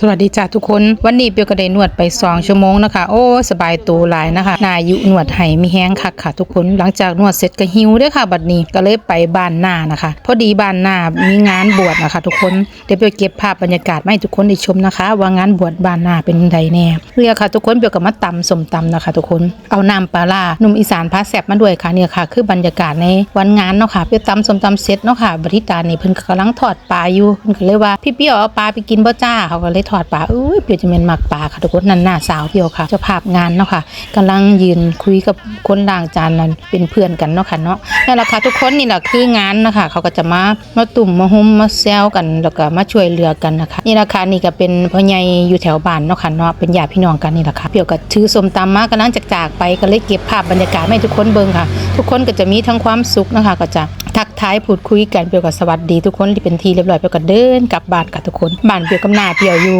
สวัสดีจ้าทุกคนวันนี้เปียวก็ได้นวดไปสองชั่วโมงนะคะ โอ้สบายตัวหลายนะคะนายุนวดให้มีแห้งคักค่ะ ทุกคนหลังจากนวดเสร็จก็หิวเด้วยค่ะ บัดนี้ก็เลยไปบ้านหน้านะคะ พอดีบ้านหน้ามีงานบวชนะคะ ทุกคนเดี๋ยวเปียวเก็บภาพบรรยากาศมาให้ทุกคนได้ชมนะคะ ว่างานบวชบ้านหน้าเป็นไดแน่เรียกค่ะ ทุกคนเปียวก็มาตำสมตำนะคะ ทุกคนเอาน้ำปลาร้าหนุ่มอีสานพาแซบมาด้วยค่ะเนี่ยค่ะ คือบรรยากาศในวันงานเนาะค่ะเปียวตำสมตำเสร็จเนาะค่ะบริตานี่เพิ่นก็กำลังทอดปลาอยู่เพิ่นก็เลยว่าพี่เปียวเอาปลาไปกินบ่จ้าเขาก็เลยทอดปลาอุ้ยเปียวจะเป็นมักปลาค่ะทุกคนนั่นหน้าสาวเปียวค่ะเจ้าภาพงานเนาะค่ะกำลังยืนคุยกับคนล้างจานนั้นเป็นเพื่อนกันเนาะค่ะเนาะนั่นแหละค่ะทุกคนนี่แหละคืองานเนาะคะเขาก็จะมามาตุ่มมาหุ้มมาแซวกันแล้วก็มาช่วยเหลือกันนะคะนี่แหละค่ะนี่ก็เป็นพ่อใหญ่อยู่แถวบ้านเนาะค่ะเนาะเป็นญาติพี่น้องกันนี่แหละค่ะเปียวก็ถือสมตำมมากำลังจากจากไปก็เลยเก็บภาพบรรยากาศให้ทุกคนเบิ่งค่ะ ทุกคนก็จะมีทั้งความสุขนะคะก็จะ ทักทายพูดคุยกันเปียวกับสวัสดีทุกคนที่เป็นทีเรียบร้อยเปียวก็เดินกลับบ้านกับทุกคนบ้านเปียวกับหน้าเปียวอยู่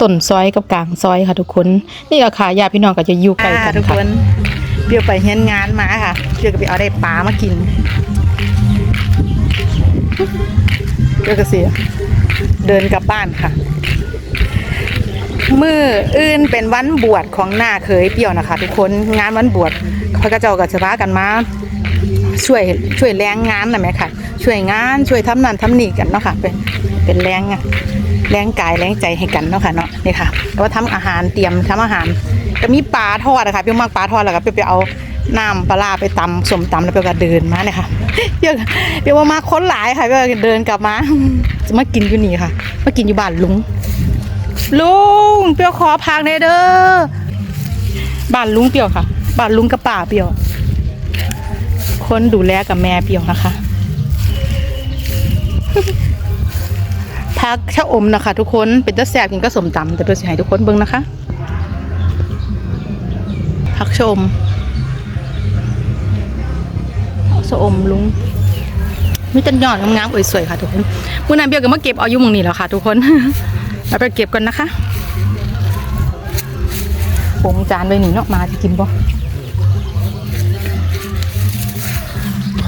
ต้นซอยกับกลางซอยค่ะทุกคน นี่แหละค่ะญาติพี่น้องก็จะอยู่ใกล้กันทุกค่ะคนเปียวไปเฮ็ดงานมาค่ะเปียวก็ไปเอาได้ปลามากินเปียวก็เสียเดินกลับบ้านค่ะมืออื่นเป็นวันบวชของหน้าเคยเปียวนะคะ ทุกคนงานวันบวชพระกระเจ้ากับชาวากันมา ช่วยช่วยแรงงานนะแม่ค่ะ ช่วยงานช่วยทำนั่นทำนี่กันเนาะค่ะ เป็นเป็นแรงแรงกายแรงใจให้กันเนาะค่ะเนาะนี่ค่ะแล้วก็ทำอาหารเตรียมทำอาหารก็มีปลาทอดอะคะเปียวมากปลาทอดแล้วก็เปียวไปเอาน้ำปลาร้าไปตำสมตำแล้วเปียวก็เดินมาเนี่ยค่ะเปียวเปียวมาค้นหลายค่ะเปียวก็เดินกลับมาจะมากินอยู่นี่ค่ะมากินอยู่บ้านลุงลุงเปียวขอพักในอยเด้อบ้านลุงเปียวค่ะบ้านลุงกับป่าเปียว คนดูแลกับแม่เปียวนะคะพักชะอมนะคะ ทุกคนเป็นตะแสบกินก็สมตำแต่เปียวสิให้ทุกคนเบิ่งนะคะพักชะอมชะอมลุงมีต้นยอดงามๆสวยๆค่ะทุกคนมื่อนานเบียวก็มาเก็บเอายุมองนี่แล้วค่ะ ทุกคนเราไปเก็บกันนะคะผมจานไปหนีนาะมาจะกินบ่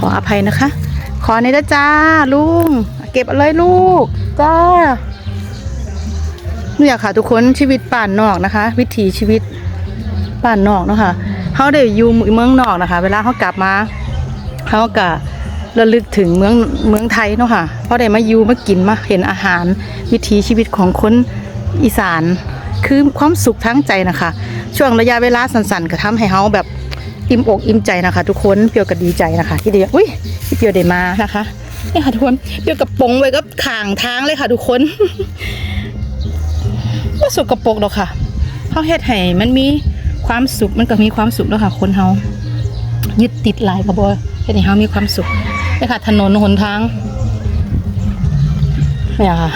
ออภัยนะคะ ขอในอยนะจ้าลุง เก็บเอาเลยลูก จ้าเนี่ยค่ะ ทุกคนชีวิตป่านนอกนะคะ วิถีชีวิตป่านนอกเนาะค่ะเขาได้อยู่เมืองนอกนะคะ เวลาเขากลับมาเขาก็ระลึกถึงเมืองเมืองไทยเนาะค่ะเพราะได้มาอยู่มากินมาเห็นอาหาร วิถีชีวิตของคนอีสาน คือความสุขทั้งใจนะคะ ช่วงระยะเวลาสั้นๆก็ทำให้เขาแบบ อิ่มอกอิ่มใจนะคะ ทุกคนเปียวก็ดีใจนะคะ ที่เดียวอุ้ยที่เปียวได้มานะคะนี่ค่ะทุกคนเปียวกับปงไว้ก็ข่างทางเลยค่ะ ทุกคนว่าสุกกระปรกดอกค่ะเขาเฮ็ดให้มันมีความสุขมันก็มีความสุขแล้วค่ะ คนเฮายึดติดหลายกระบอเฮ็ดให้เฮามีความสุขนี่ค่ะ ถนนหนทางเนี่ยค่ะ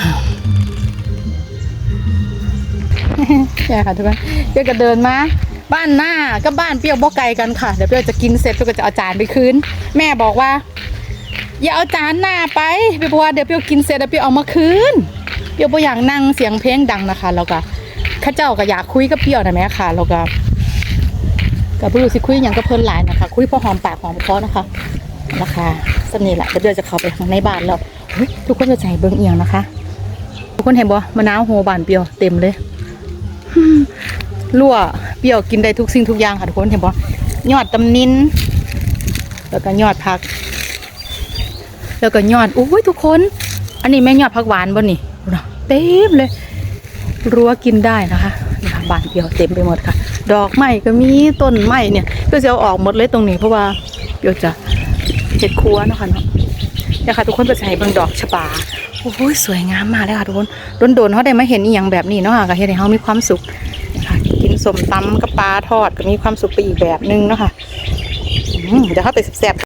เนี่ยค่ะทุกคนเปียวก็เดินมา บ้านหน้ากับบ้านเปรี้ยวบ่ไกลกันค่ะ เดี๋ยวเปรี้ยวจะกินเสร็จเปรี้ยวก็จะเอาจานไปคืน แม่บอกว่า อย่าเอาจานหน้าไปเพราะว่าเดี๋ยวเปรี้ยวกินเสร็จแล้วเปรี้ยวเอามาคืน เปรี้ยวบ่อยากนั่งเสียงเพลงดังนะคะแล้วก็ข้าเจ้าก็อยากคุยกับเปรี้ยวนะแม่ค่ะแล้วก็ก็บ่รู้สิคุยหยังกับเพิ่นหลายนะคะ คุยพอหอมปากหอมคอนะคะนะคะสำนี่แหละเดี๋ยวเปรี้ยวจะเข้าไปข้างในบ้านแล้วเฮ้ยทุกคนจะใจเบิ่งเอียงนะคะ ทุกคนเห็นบ่มะนาวโหบานเปรี้ยวเต็มเลยรั่ว เปรี้ยวกินได้ทุกสิ่งทุกอย่างค่ะทุกคนเห็นปะยอดตำนินแล้วก็ยอดผัก แล้วก็ยอดอุ้ยทุกคน อันนี้แม่ยอดผักหวานบ่นี่เต็มเลยรั้วกินได้นะคะนี่ค่ะบานเปียวเต็มไปหมดค่ะ ดอกไม้ก็มีต้นไม้เนี่ยเปรี้ยวจะเอาออกหมดเลยตรงนี้เพราะว่าเปียวจะเห็ดครัวนะคะเนาะเนี่ยค่ะทุกคนไปใส่เบิ่งดอกชะบาโอ้โหสวยงามมากเลยค่ะทุกคนโดนๆเขาได้มาเห็นอีหยังแบบนี้เนาะค่ะก็เฮ็ดให้เขามีความสุข สมตำกับปลาทอดก็มีความสุขไปอีกแบบนึงเนาะค่ะเดี๋ยวเข้าไปแซ่บ